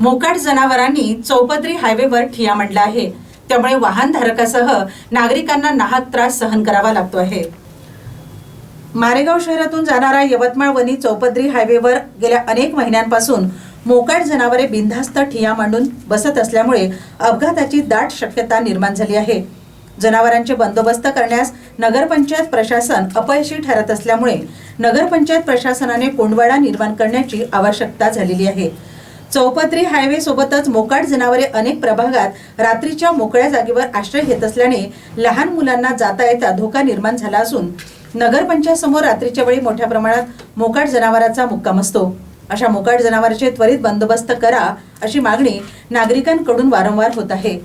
मोकाट जनावरांनी चौपदरी हायवेवर ठिया मांडला आहे. त्यामुळे वाहनधारकासह नागरिकांना नाहक त्रास सहन करावा लागतो आहे. मारेगाव शहरातून जाणारा यवतमाळ वनी चौपदरी हायवेवर गेल्या अनेक महिन्यांपासून मोकाट जनावरे बिनधास्त ठिया मांडून बसत असल्यामुळे अपघाताची दाट शक्यता निर्माण झाली आहे. जनावरांचे बंदोबस्त करण्यास नगरपंचायत प्रशासन अपयशी ठरत असल्यामुळे नगरपंचायत प्रशासनाने कोंडवाडा निर्माण करण्याची आवश्यकता झालेली आहे. चौपत्री हायवे सोबतच मोकाट जनावरे अनेक प्रभागात रात्रीच्या मोकळ्या जागेवर आश्रय घेत असल्याने लहान मुलांना जाता येता धोका निर्माण झाला असून नगरपंचायतसमोर रात्रीच्या वेळी मोठ्या प्रमाणात मोकाट जनावरांचा मुक्काम असतो. अशा मोकाट जनावरांचे त्वरित बंदोबस्त करा अशी मागणी नागरिकांकडून वारंवार होत आहे.